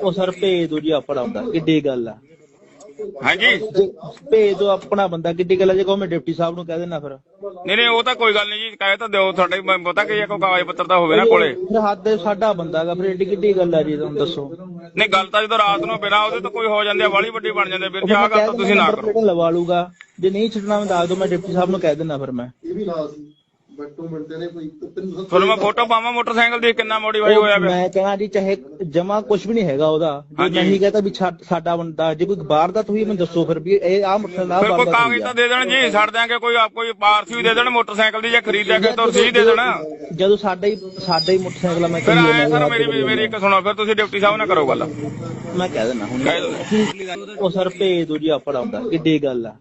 ਉਹ ਸਰ ਭੇਜ ਦੋ ਜੀ ਆਪਣਾ ਹੁੰਦਾ ਕਿੱਡੀ ਗੱਲ ਆ। ਹਾਂਜੀ? ਜੇ ਭੇਜ ਦੋ ਆਪਣਾ ਬੰਦਾ ਕਿੱਡੀ ਗੱਲ ਆ ਜੇ ਕਹੋ ਮੈਂ ਡਿਪਟੀ ਸਾਹਿਬ ਨੂੰ ਕਹਿ ਦੇਣਾ ਫਿਰ। ਨਹੀਂ ਨਹੀਂ ਉਹ ਤਾਂ ਕੋਈ ਗੱਲ ਨਹੀਂ ਜੀ ਕਹਿ ਤਾਂ ਦਿਓ ਤੁਹਾਡੇ ਮੈਨੂੰ ਪਤਾ ਕਿ ਇਹ ਕੋਈ ਕਾਗਜ਼ ਪੱਤਰ ਤਾਂ ਹੋਵੇ ਨਾ ਕੋਲੇ। ਫਿਰ ਹੱਥ ਦੇ ਸਾਡਾ ਬੰਦਾ ਹੈਗਾ ਫਿਰ ਏਡੀ ਕਿੱਡੀ ਗੱਲ ਆ ਜੀ ਤੁਹਾਨੂੰ ਦੱਸੋ। ਨਹੀਂ ਗੱਲ ਤਾਂ ਜਦੋਂ ਰਾਤ ਨੂੰ ਬਿਨਾ ਉਹਦੇ ਤੋਂ ਕੋਈ ਹੋ ਜਾਂਦੀ ਆ ਵਾਲੀ ਵੱਡੀ ਬਣ ਜਾਂਦੀ ਆ ਵੀਰ ਜੀ ਆਹ ਮੈਂ ਗੱਲ ਤਾਂ ਤੁਸੀਂ ਨਾ ਕਰੋ। ਲਵਾ ਲੂਗਾ ਜੇ ਨਹੀਂ ਛੱਡਣਾ ਮੈਂ ਦੱਸ ਦੋ ਮੈਂ ਡਿਪਟੀ ਸਾਹਿਬ ਨੂੰ ਕਹਿ ਦੇਣਾ ਫਿਰ ਮੈਂ। ਬਟ ਟੂ ਮਿੰਟ ਨੇ ਕੋਈ ਤੈਨੂੰ ਤੁਹਾਨੂੰ ਮੈਂ ਫੋਟੋ ਪਾਵਾਂ ਮੋਟਰਸਾਈਕਲ ਦੀ ਕਿੰਨਾ ਮੋਡੀਫਾਈ ਹੋਇਆ ਪਿਆ। ਮੈਂ ਕਹਿਣਾ ਜੀ ਚਾਹੇ ਜਮਾ ਕੁਝ ਵੀ ਨਹੀਂ ਹੈਗਾ ਉਹਦਾ ਜੇ ਹਾਂਜੀ। ਨਹੀਂ ਕਹਤਾ ਵੀ ਛੱਡ- ਸਾਡਾ ਬੰਦਾ ਜੇ ਕੋਈ ਬਾਹਰ ਦਾ ਤੁਸੀਂ ਮੈਨੂੰ ਦੱਸੋ ਫਿਰ ਵੀ ਇਹ ਆਹ ਮੋਟਰਸਾਈਕਲ ਆ ਫਿਰ ਕੋਈ ਬਾਬਾ ਕਾਗਜ਼ ਤਾਂ ਦੇ ਦੇਣ ਜੀ ਛੱਡ ਦਿਆਂਗੇ ਕੋਈ ਆਪ ਕੋਈ ਪਾਰਸੀ ਵੀ ਦੇ ਦੇਣ ਮੋਟਰਸਾਈਕਲ ਦੀ ਜਾਂ ਖਰੀਦਿਆਗੇ ਤਾਂ ਰਸੀਦ ਦੇ ਦੇਣ। ਜਦੋਂ ਸਾਡਾ ਹੀ ਸਾਡਾ ਹੀ ਮੋਟਰਸਾਈਕਲ ਆ, ਮੈਂ ਫਿਰ ਕਹੀ ਆਏ ਜਾਂਦਾ ਸਰ ਮੇਰੀ ਮੇਰੀ ਇੱਕ ਸੁਣੋ ਫਿਰ ਤੁਸੀਂ ਡਿਪਟੀ ਸਾਹਿਬ ਨਾਲ ਕਰੋ ਗੱਲ। ਮੈਂ ਕਹਿ ਦੇਣਾ ਹੁਣ। ਕਹਿ ਦਿਓ। ਉਹ ਸਰ ਭੇਜ ਦੋ ਜੀ ਆਪਣਾ ਹੁੰਦਾ ਕਿੱਡੀ ਗੱਲ ਆ।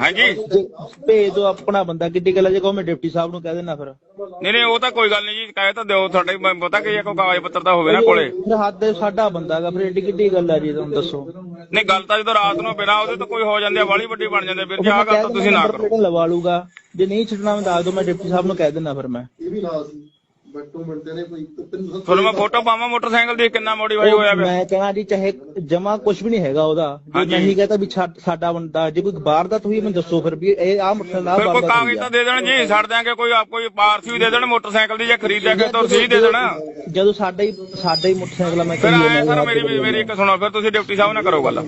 ਹਾਂਜੀ। ਜੇ ਭੇਜ ਦੋ ਆਪਣਾ ਬੰਦਾ ਕਿੱਡੀ ਗੱਲ ਆ ਜੇ ਕਹੋ ਮੈਂ ਡਿਪਟੀ ਸਾਹਿਬ ਨੂੰ ਕਹਿ ਦੇਣਾ ਫਿਰ। ਨਹੀਂ ਨਹੀਂ ਉਹ ਤਾਂ ਕੋਈ ਗੱਲ ਨਹੀਂ ਜੀ ਕਹਿ ਤਾਂ ਦਿਓ ਤੁਹਾਡੇ ਪਤਾ ਕਿ ਇਹ ਕੋਈ ਕਾਗਜ਼ ਪੱਤਰ ਤਾਂ ਹੋਵੇ ਨਾ ਕੋਲੇ। ਫਿਰ ਹੱਥ ਦੇ ਸਾਡਾ ਬੰਦਾ ਹੈਗਾ ਫਿਰ ਏਡੀ ਕਿੱਡੀ ਗੱਲ ਆ ਜੀ ਤੁਹਾਨੂੰ ਦੱਸੋ। ਨਹੀਂ ਗੱਲ ਤਾਂ ਜਦੋਂ ਰਾਤ ਨੂੰ ਬਿਨਾ ਉਹਦੇ ਤੋਂ ਕੋਈ ਹੋ ਜਾਂਦੀ ਆ ਵਾਲੀ ਵੱਡੀ ਬਣ ਜਾਂਦੀ ਵੀਰ ਜੀ ਆਹ ਗੱਲ ਤਾਂ ਤੁਸੀਂ ਨਾ ਕਰੋ। ਲਵਾ ਲੂਗਾ ਜੇ ਨਹੀਂ ਛੱਡਣਾ ਮੈਂ ਦੱਸ ਦੋ ਮੈਂ ਡਿਪਟੀ ਸਾਹਿਬ ਨੂੰ ਕਹਿ ਦੇਣਾ ਫਿਰ ਮੈਂ। ਇਹ ਵੀ ਨਾਲ ਸੀ। ਬਟ ਨੇ ਕੋਈ ਤੁਹਾਨੂੰ ਮੈਂ ਫੋਟੋ ਪਾਵਾਂ ਮੋਟਰਸਾਈਕਲ ਦੀ ਕਿੰਨਾ ਮੋਡੀਫਾਈ ਹੋਇਆ ਪਿਆ। ਮੈਂ ਕਹਿਣਾ ਜੀ ਚਾਹੇ ਜਮਾ ਕੁਝ ਵੀ ਨਹੀਂ ਹੈਗਾ ਉਹਦਾ। ਜੇ। ਨਹੀਂ ਕਹਤਾ ਵੀ ਸਾਡਾ ਬੰਦਾ ਜੇ ਕੋਈ ਬਾਹਰ ਦਾ ਤੁਸੀਂ ਮੈਨੂੰ ਦੱਸੋ ਫਿਰ ਵੀ ਇਹ ਆਹ ਮੋਟਰਸਾਈਕਲ ਆ ਫਿਰ ਕੋਈ ਕਾਗਜ਼ ਤਾਂ ਦੇ ਦੇਣ ਜੀ ਛੱਡ ਦਿਆਂਗੇ ਕੋਈ ਆਪ ਕੋਈ ਪਾਰਸੀ ਵੀ ਦੇ ਦੇਣ ਮੋਟਰਸਾਈਕਲ ਦੀ ਜਾਂ ਖਰੀਦਿਆਗੇ ਤਾਂ ਰਸੀਦ ਦੇ ਦੇਣ। ਜਦੋਂ ਸਾਡਾ ਹੀ ਸਾਡਾ ਹੀ ਮੋਟਰਸਾਈਕਲ ਆ, ਮੈਂ ਫਿਰ ਕਹੀ ਸਰ ਮੇਰੀ ਮੇਰੀ ਇੱਕ ਸੁਣੋ ਫਿਰ ਤੁਸੀਂ ਡਿਪਟੀ ਸਾਹਿਬ ਨਾਲ ਕਰੋ ਗੱਲ।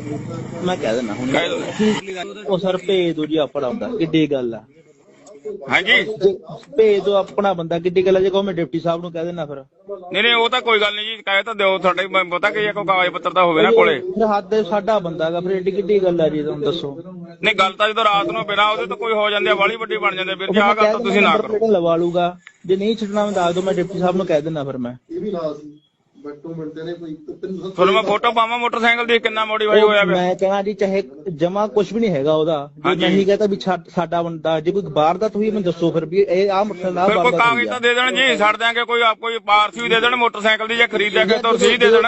ਮੈਂ ਕਹਿ ਦੇਣਾ ਹੁਣ। ਕਹਿ। ਉਹ ਸਰ ਭੇਜ ਦੋ ਜੀ ਆਪਣਾ ਹੁੰਦਾ ਕਿੱਡੀ ਗੱਲ ਆ। ਹਾਂਜੀ। ਭੇਜ ਦੋ ਆਪਣਾ ਬੰਦਾ ਕਿੱਡੀ ਗੱਲ ਆ ਜੇ ਕਹੋ ਮੈਂ ਡਿਪਟੀ ਸਾਹਿਬ ਨੂੰ ਕਹਿ ਦੇਣਾ ਫਿਰ। ਨਹੀਂ ਨਹੀਂ ਉਹ ਤਾਂ ਕੋਈ ਗੱਲ ਨਹੀਂ ਜੀ ਕਹਿ ਤਾਂ ਦਿਓ ਤੁਹਾਡੇ ਮੈਨੂੰ ਪਤਾ ਕਿ ਇਹ ਕੋਈ ਕਾਗਜ਼ ਪੱਤਰ ਤਾਂ ਹੋਵੇ ਨਾ ਕੋਲੇ। ਫਿਰ ਹੱਥ ਦੇ ਸਾਡਾ ਬੰਦਾ ਹੈਗਾ ਫਿਰ ਏਡੀ ਕਿੱਡੀ ਗੱਲ ਆ ਜੀ ਤੁਹਾਨੂੰ ਦੱਸੋ। ਨਹੀਂ ਗੱਲ ਤਾਂ ਜਦੋਂ ਰਾਤ ਨੂੰ ਬਿਨਾ ਉਹਦੇ ਤੋਂ ਕੋਈ ਹੋ ਜਾਂਦੀ ਆ ਵਾਲੀ ਵੱਡੀ ਬਣ ਜਾਂਦੀ ਉਹ ਜੀ ਮੈਂ ਆਹ ਗੱਲ ਕਹਿ ਤਾਂ ਤੁਸੀਂ ਨਾ ਕਰੋ। ਲਵਾ ਲੂਗਾ। ਜੇ ਨਹੀਂ ਛੱਡਣਾ ਮੈਂ ਦੱਸ ਦੋ ਮੈਂ ਡਿਪਟੀ ਸਾਹਿਬ ਨੂੰ ਕਹਿ ਦੇਣਾ ਫਿਰ ਮੈਂ। ਇਹ ਵੀ ਨਾਲ ਸੀ। ਬਟ ਮਿੰਟ ਨੇ ਕੋਈ ਤੈਨੂੰ ਤੁਹਾਨੂੰ ਮੈਂ ਫੋਟੋ ਪਾਵਾਂ ਮੋਟਰਸਾਈਕਲ ਦੀ ਕਿੰਨਾ ਮੋਡੀਫਾਈ ਹੋਇਆ ਪਿਆ। ਮੈਂ ਕਹਿਣਾ ਜੀ ਚਾਹੇ ਜਮਾ ਕੁਝ ਵੀ ਨਹੀਂ ਹੈਗਾ ਉਹਦਾ। ਜੇ ਹਾਂਜੀ। ਨਹੀਂ ਕਹਤਾ ਵੀ ਸਾਡਾ ਬੰਦਾ ਜੇ ਕੋਈ ਬਾਹਰ ਦਾ ਤੁਸੀਂ ਮੈਨੂੰ ਦੱਸੋ ਫਿਰ ਵੀ ਇਹ ਆਹ ਮੋਟਰਸਾਈਕਲ ਆ ਕੋਈ ਬਾਬਾ ਕਾਗਜ਼ ਤਾਂ ਦੇ ਦੇਣ ਜੀ ਛੱਡ ਦਿਆਂਗੇ ਕੋਈ ਆਪ ਕੋਈ ਪਾਰਸੀ ਵੀ ਦੇ ਦੇਣ ਮੋਟਰਸਾਈਕਲ ਦੀ ਜਾਂ ਖਰੀਦਿਆਗੇ ਤਾਂ ਰਸੀਦ ਦੇ ਦੇਣ।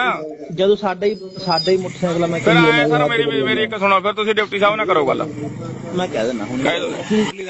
ਜਦੋਂ ਸਾਡਾ ਹੀ ਸਾਡਾ ਹੀ ਮੋਟਰਸਾਈਕਲ ਆ, ਮੈਂ ਕਹੀ ਜਾਂਦਾ ਸਰ ਮੇਰੀ ਮੇਰੀ ਇੱਕ ਸੁਣੋ ਫਿਰ ਤੁਸੀਂ ਡਿਪਟੀ ਸਾਹਿਬ ਨਾਲ ਕਰੋ ਗੱਲ। ਮੈਂ ਕਹਿ ਦੇਣਾ ਹੁਣ। ਕਹਿ।